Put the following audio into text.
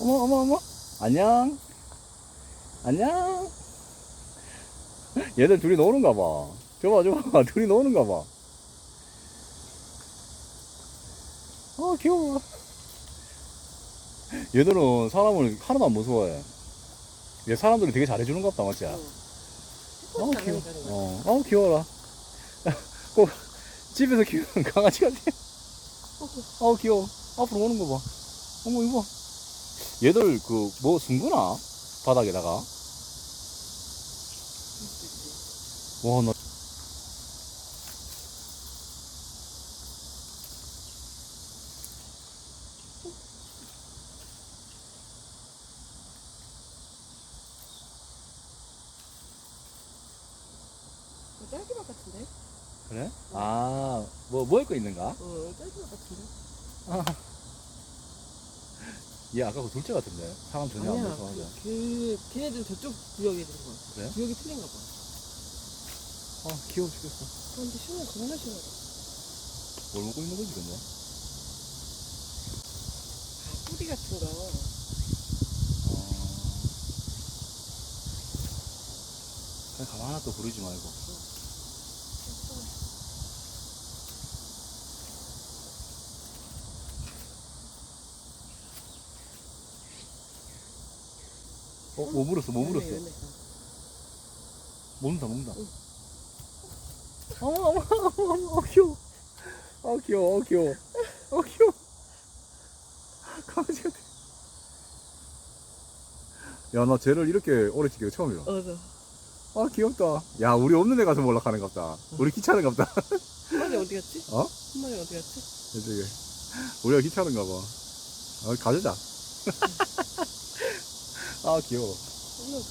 어머, 어머, 어머. 안녕. 안녕. 얘들 둘이 노는가 봐. 저봐, 저봐. 둘이 노는가 봐. 어, 귀여워. 얘들은 사람을 하나도 안 무서워해. 얘 사람들이 되게 잘해주는 것 같다, 맞지? 어. 어, 안 귀여워. 어, 어, 귀여워라. 꼭 집에서 키우는 강아지 같아. 어, 귀여워. 앞으로 오는 거 봐. 어머, 이거 봐. 얘들 그, 뭐, 숨구나? 바닥에다가. 와, 나. 딸기맛 같은데? 그래? 아, 뭐, 먹을 거 있는가? 어, 딸기맛 같은데? 얘 아까 그 둘째 같은데. 사람 전혀 안 아니야. 무서워하자. 그, 그, 걔네들 저쪽 구역에 있는 거야. 그래? 구역이 틀린가 봐. 아, 귀여워 죽겠어. 아, 근데 시원해, 겁나 시원하다. 뭘 먹고 있는 거지, 근데? 아, 뿌리 같은 거. 어... 그냥 가만 하나 또 부르지 말고. 어, 뭐 물었어, 뭐 물었어. 얘네, 얘네. 먹는다, 먹는다. 응. 어머, 어머, 어머, 어머, 어, 귀여워. 어, 귀여워, 어, 귀여워. 어, 귀여워. 강아지 같아. 야, 나 쟤를 이렇게 오래 지키고 처음이야. 어, 맞아. 아, 귀엽다. 야, 우리 없는 데 가서 몰락하는 갑다. 우리 귀찮은 갑다. 한 마리 어디 갔지? 어? 한 마리 어디 갔지? 저기. 우리가 귀찮은가 봐. 어, 가주자. 아, 귀여워. 너무 없다.